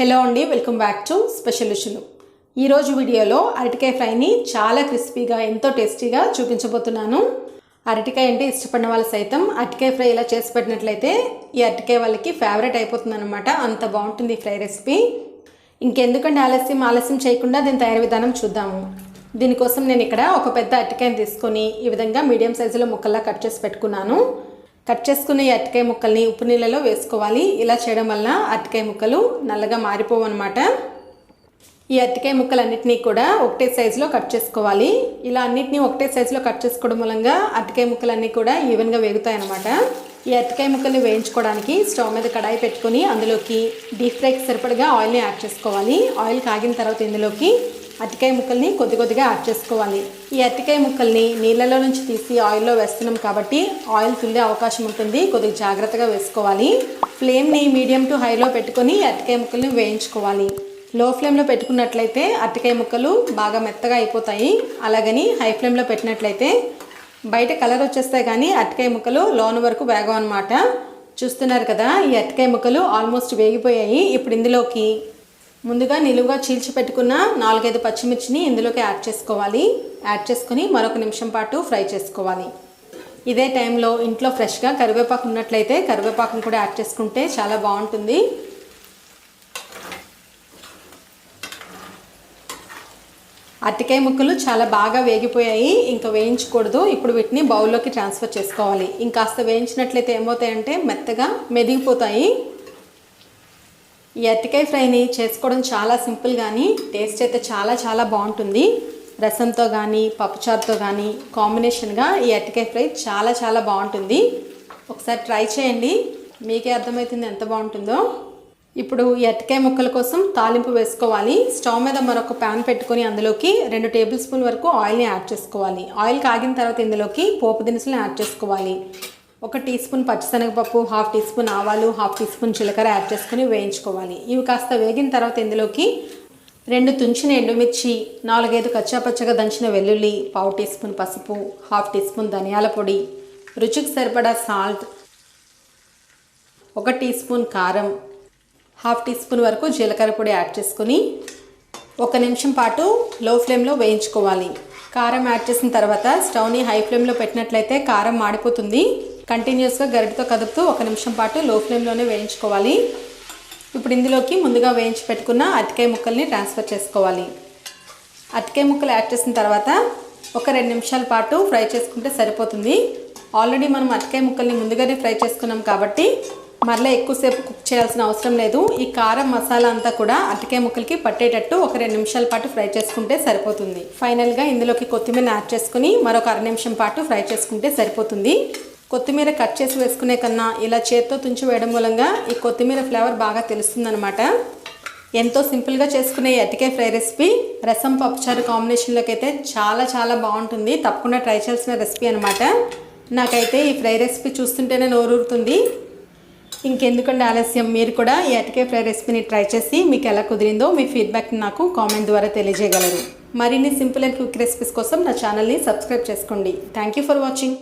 Hello అండి welcome back to special ఇష్యూలు ఈరోజు వీడియోలో అరటికాయ ఫ్రైని చాలా క్రిస్పీగా ఎంతో టేస్టీగా చూపించబోతున్నాను. అరటికాయ అంటే ఇష్టపడిన వాళ్ళు సైతం అరటికాయ ఫ్రై ఇలా చేసి పెట్టినట్లయితే ఈ అరటికాయ వాళ్ళకి ఫేవరెట్ అయిపోతుందన్నమాట. అంత బాగుంటుంది ఈ ఫ్రై రెసిపీ. ఇంకెందుకంటే ఆలస్యం ఆలస్యం చేయకుండా దీని తయారీ విధానం చూద్దాము. దీనికోసం నేను ఇక్కడ ఒక పెద్ద అరటికాయని తీసుకొని ఈ విధంగా మీడియం సైజులో ముక్కల్లా కట్ చేసి పెట్టుకున్నాను. కట్ చేసుకునే ఈ అరటికాయ ముక్కల్ని ఉప్పు నీళ్ళలో వేసుకోవాలి. ఇలా చేయడం వల్ల అరటికాయ ముక్కలు నల్లగా మారిపోవు అనమాట ఈ అరటికాయ ముక్కలన్నింటినీ కూడా ఒకటే సైజులో కట్ చేసుకోవాలి. ఇలా అన్నిటినీ ఒకటే సైజులో కట్ చేసుకోవడం మూలంగా అరటికాయ ముక్కలన్నీ కూడా ఈవెన్గా వేగుతాయి అనమాట ఈ అరటికాయ ముక్కల్ని వేయించుకోవడానికి స్టవ్ మీద కడాయి పెట్టుకొని అందులోకి డీప్ ఫ్రైకి సరిపడగా ఆయిల్ని యాడ్ చేసుకోవాలి. ఆయిల్ కాగిన తర్వాత ఇందులోకి అరటికాయ ముక్కల్ని కొద్ది కొద్దిగా యాడ్ చేసుకోవాలి. ఈ అరటికాయ ముక్కల్ని నీళ్ళలో నుంచి తీసి ఆయిల్లో వేస్తున్నాం కాబట్టి ఆయిల్ తుల్లే అవకాశం ఉంటుంది. కొద్దిగా జాగ్రత్తగా వేసుకోవాలి. ఫ్లేమ్ని మీడియం టు హైలో పెట్టుకొని అరటికాయ ముక్కల్ని వేయించుకోవాలి. లో ఫ్లేమ్లో పెట్టుకున్నట్లయితే అరటికాయ ముక్కలు బాగా మెత్తగా అయిపోతాయి. అలాగని హై ఫ్లేమ్లో పెట్టినట్లయితే బయట కలర్ వచ్చేస్తాయి కానీ అరటికాయ ముక్కలు లోన వరకు వేగం అనమాట చూస్తున్నారు కదా ఈ అరటికాయ ముక్కలు ఆల్మోస్ట్ వేగిపోయాయి. ఇప్పుడు ఇందులోకి ముందుగా నిలువుగా చీల్చి పెట్టుకున్న నాలుగైదు పచ్చిమిర్చిని ఇందులోకి యాడ్ చేసుకోవాలి. యాడ్ చేసుకుని మరొక నిమిషం పాటు ఫ్రై చేసుకోవాలి. ఇదే టైంలో ఇంట్లో ఫ్రెష్గా కరివేపాకు ఉన్నట్లయితే కరివేపాకును కూడా యాడ్ చేసుకుంటే చాలా బాగుంటుంది. అరటికాయ ముక్కలు చాలా బాగా వేగిపోయాయి. ఇంకా వేయించకూడదు. ఇప్పుడు వీటిని బౌల్లోకి ట్రాన్స్ఫర్ చేసుకోవాలి. ఇంకాస్త వేయించినట్లయితే ఏమవుతాయంటే మెత్తగా మెదిగిపోతాయి. ఈ అరటికాయ ఫ్రైని చేసుకోవడం చాలా సింపుల్ కానీ టేస్ట్ అయితే చాలా చాలా బాగుంటుంది. రసంతో కానీ పప్పుచారుతో కానీ కాంబినేషన్గా ఈ అరటికాయ ఫ్రై చాలా చాలా బాగుంటుంది. ఒకసారి ట్రై చేయండి. మీకే అర్థమవుతుంది ఎంత బాగుంటుందో. ఇప్పుడు ఈ అరటికాయ ముక్కల కోసం తాలింపు వేసుకోవాలి. స్టవ్ మీద మరొక ప్యాన్ పెట్టుకొని అందులోకి రెండు టేబుల్ స్పూన్ వరకు ఆయిల్ని యాడ్ చేసుకోవాలి. ఆయిల్ కాగిన తర్వాత ఇందులోకి పోపు దినుసులను యాడ్ చేసుకోవాలి. ఒక టీ స్పూన్ పచ్చిశనగపప్పు హాఫ్ టీ స్పూన్ ఆవాలు హాఫ్ టీ స్పూన్ జీలకర్ర యాడ్ చేసుకుని వేయించుకోవాలి. ఇవి కాస్త వేగిన తర్వాత ఇందులోకి రెండు తుంచిన ఎండుమిర్చి నాలుగైదు కచ్చాపచ్చగా దంచిన వెల్లుల్లి పావు టీ స్పూన్ పసుపు హాఫ్ టీ స్పూన్ ధనియాల పొడి రుచికి సరిపడా సాల్ట్ ఒక టీ స్పూన్ కారం హాఫ్ టీ స్పూన్ వరకు జీలకర్ర పొడి యాడ్ చేసుకుని ఒక నిమిషం పాటు లో ఫ్లేమ్లో వేయించుకోవాలి. కారం యాడ్ చేసిన తర్వాత స్టవ్ని హై ఫ్లేమ్లో పెట్టినట్లయితే కారం మాడిపోతుంది. కంటిన్యూస్గా గరిటతో కదుపుతూ ఒక నిమిషం పాటు లో ఫ్లేమ్లోనే వేయించుకోవాలి. ఇప్పుడు ఇందులోకి ముందుగా వేయించి పెట్టుకున్న అరటికాయ ముక్కల్ని ట్రాన్స్ఫర్ చేసుకోవాలి. అరటికాయ ముక్కలు యాడ్ చేసిన తర్వాత ఒక రెండు నిమిషాల పాటు ఫ్రై చేసుకుంటే సరిపోతుంది. ఆల్రెడీ మనం అరటికాయ ముక్కల్ని ముందుగానే ఫ్రై చేసుకున్నాం కాబట్టి మరలా ఎక్కువసేపు కుక్ చేయాల్సిన అవసరం లేదు. ఈ కారం మసాలా అంతా కూడా అరటికాయ ముక్కలకి పట్టేటట్టు ఒక రెండు నిమిషాల పాటు ఫ్రై చేసుకుంటే సరిపోతుంది. ఫైనల్గా ఇందులోకి కొత్తిమీర యాడ్ చేసుకుని మరొక అర నిమిషం పాటు ఫ్రై చేసుకుంటే సరిపోతుంది. కొత్తిమీర కట్ చేసి వేసుకునే కన్నా ఇలా చేత్తో తుంచి వేయడం మూలంగా ఈ కొత్తిమీర ఫ్లేవర్ బాగా తెలుస్తుందనమాట ఎంతో సింపుల్గా చేసుకునే ఈ ఫ్రై రెసిపీ రసం పప్పుచారు కాంబినేషన్లోకి అయితే చాలా చాలా బాగుంటుంది. తప్పకుండా ట్రై చేయాల్సిన రెసిపీ అనమాట నాకైతే ఈ ఫ్రై రెసిపీ చూస్తుంటేనే నోరూరుతుంది. ఇంకెందుకండి ఆలస్యం? మీరు కూడా ఈ అటికే ఫ్రై రెసిపీని ట్రై చేసి మీకు ఎలా కుదిరిందో మీ ఫీడ్బ్యాక్ని నాకు కామెంట్ ద్వారా తెలియజేయగలరు. మరిన్ని సింపుల్ అండ్ క్విక్ రెసిపీస్ కోసం నా ఛానల్ని సబ్స్క్రైబ్ చేసుకోండి. Thank you for watching.